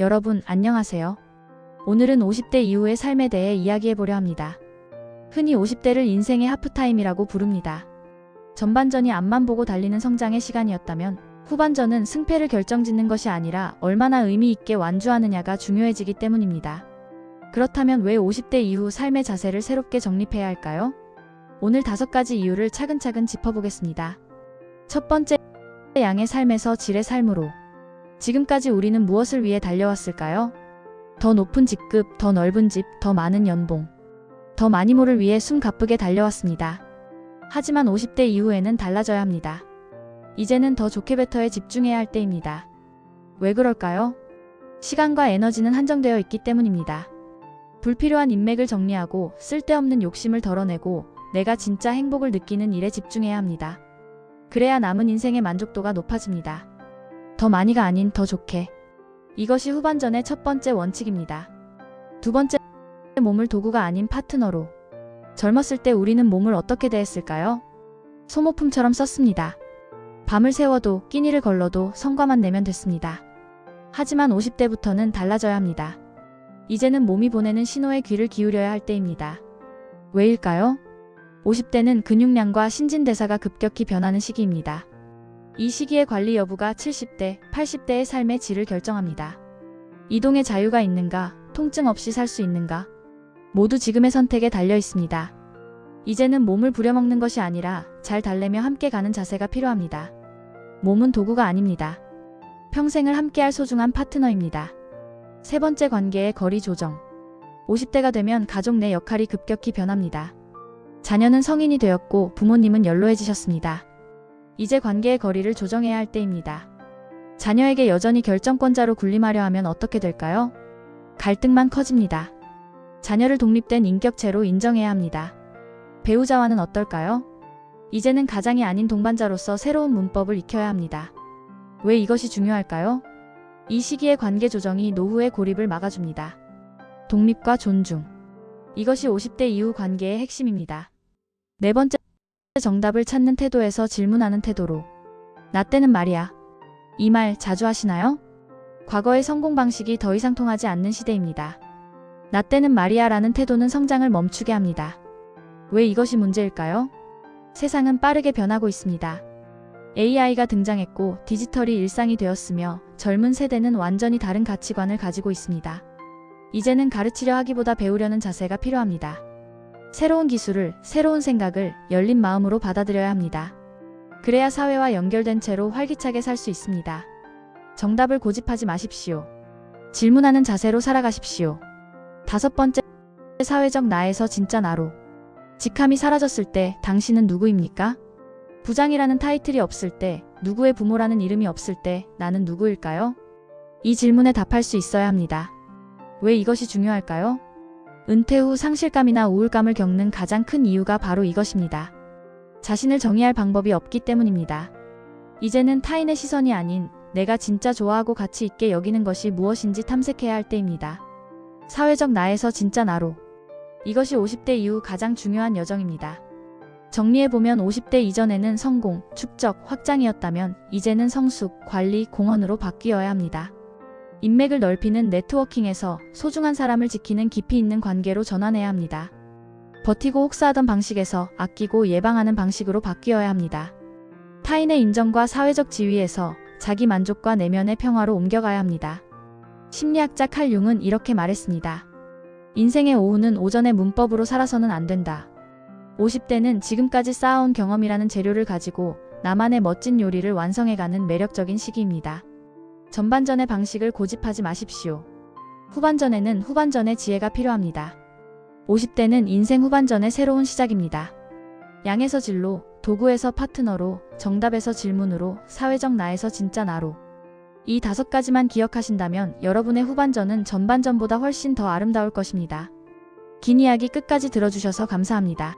여러분, 안녕하세요. 오늘은 50대 이후의 삶에 대해 이야기해보려 합니다. 흔히 50대를 인생의 하프타임이라고 부릅니다. 전반전이 앞만 보고 달리는 성장의 시간이었다면 후반전은 승패를 결정짓는 것이 아니라 얼마나 의미 있게 완주하느냐가 중요해지기 때문입니다. 그렇다면 왜 50대 이후 삶의 자세를 새롭게 정립해야 할까요? 오늘 다섯 가지 이유를 차근차근 짚어보겠습니다. 첫 번째, 양의 삶에서 질의 삶으로. 지금까지 우리는 무엇을 위해 달려왔을까요? 더 높은 직급, 더 넓은 집, 더 많은 연봉. 더 많이 모를 위해 숨 가쁘게 달려왔습니다. 하지만 50대 이후에는 달라져야 합니다. 이제는 더 좋게 베터에 집중해야 할 때입니다. 왜 그럴까요? 시간과 에너지는 한정되어 있기 때문입니다. 불필요한 인맥을 정리하고 쓸데없는 욕심을 덜어내고 내가 진짜 행복을 느끼는 일에 집중해야 합니다. 그래야 남은 인생의 만족도가 높아집니다. 더 많이가 아닌 더 좋게. 이것이 후반전의 첫 번째 원칙입니다. 두 번째, 몸을 도구가 아닌 파트너로. 젊었을 때 우리는 몸을 어떻게 대했을까요? 소모품처럼 썼습니다. 밤을 새워도 끼니를 걸러도 성과만 내면 됐습니다. 하지만 50대부터는 달라져야 합니다. 이제는 몸이 보내는 신호에 귀를 기울여야 할 때입니다. 왜일까요? 50대는 근육량과 신진대사가 급격히 변하는 시기입니다. 이 시기의 관리 여부가 70대, 80대의 삶의 질을 결정합니다. 이동의 자유가 있는가, 통증 없이 살 수 있는가, 모두 지금의 선택에 달려 있습니다. 이제는 몸을 부려먹는 것이 아니라 잘 달래며 함께 가는 자세가 필요합니다. 몸은 도구가 아닙니다. 평생을 함께할 소중한 파트너입니다. 세 번째 관계의 거리 조정. 50대가 되면 가족 내 역할이 급격히 변합니다. 자녀는 성인이 되었고 부모님은 연로해지셨습니다. 이제 관계의 거리를 조정해야 할 때입니다. 자녀에게 여전히 결정권자로 군림하려 하면 어떻게 될까요? 갈등만 커집니다. 자녀를 독립된 인격체로 인정해야 합니다. 배우자와는 어떨까요? 이제는 가장이 아닌 동반자로서 새로운 문법을 익혀야 합니다. 왜 이것이 중요할까요? 이 시기의 관계 조정이 노후의 고립을 막아줍니다. 독립과 존중. 이것이 50대 이후 관계의 핵심입니다. 네 번째, 정답을 찾는 태도에서 질문하는 태도로. 나 때는 말이야. 이 말 자주 하시나요? 과거의 성공 방식이 더 이상 통하지 않는 시대입니다. 나 때는 말이야 라는 태도는 성장을 멈추게 합니다. 왜 이것이 문제일까요? 세상은 빠르게 변하고 있습니다. AI가 등장했고 디지털이 일상이 되었으며 젊은 세대는 완전히 다른 가치관을 가지고 있습니다. 이제는 가르치려 하기보다 배우려는 자세가 필요합니다. 새로운 기술을, 새로운 생각을 열린 마음으로 받아들여야 합니다. 그래야 사회와 연결된 채로 활기차게 살 수 있습니다. 정답을 고집하지 마십시오. 질문하는 자세로 살아가십시오. 다섯 번째, 사회적 나에서 진짜 나로. 직함이 사라졌을 때 당신은 누구입니까? 부장이라는 타이틀이 없을 때, 누구의 부모라는 이름이 없을 때 나는 누구일까요? 이 질문에 답할 수 있어야 합니다. 왜 이것이 중요할까요? 은퇴 후 상실감이나 우울감을 겪는 가장 큰 이유가 바로 이것입니다. 자신을 정의할 방법이 없기 때문입니다. 이제는 타인의 시선이 아닌 내가 진짜 좋아하고 가치 있게 여기는 것이 무엇인지 탐색해야 할 때입니다. 사회적 나에서 진짜 나로. 이것이 50대 이후 가장 중요한 여정입니다. 정리해보면 50대 이전에는 성공, 축적, 확장이었다면 이제는 성숙, 관리, 공헌으로 바뀌어야 합니다. 인맥을 넓히는 네트워킹에서 소중한 사람을 지키는 깊이 있는 관계로 전환해야 합니다. 버티고 혹사하던 방식에서 아끼고 예방하는 방식으로 바뀌어야 합니다. 타인의 인정과 사회적 지위에서 자기 만족과 내면의 평화로 옮겨가야 합니다. 심리학자 칼 융은 이렇게 말했습니다. 인생의 오후는 오전의 문법으로 살아서는 안 된다. 50대는 지금까지 쌓아온 경험이라는 재료를 가지고 나만의 멋진 요리를 완성해가는 매력적인 시기입니다. 전반전의 방식을 고집하지 마십시오. 후반전에는 후반전의 지혜가 필요합니다. 50대는 인생 후반전의 새로운 시작입니다. 양에서 질로, 도구에서 파트너로, 정답에서 질문으로, 사회적 나에서 진짜 나로. 이 다섯 가지만 기억하신다면 여러분의 후반전은 전반전보다 훨씬 더 아름다울 것입니다. 긴 이야기 끝까지 들어주셔서 감사합니다.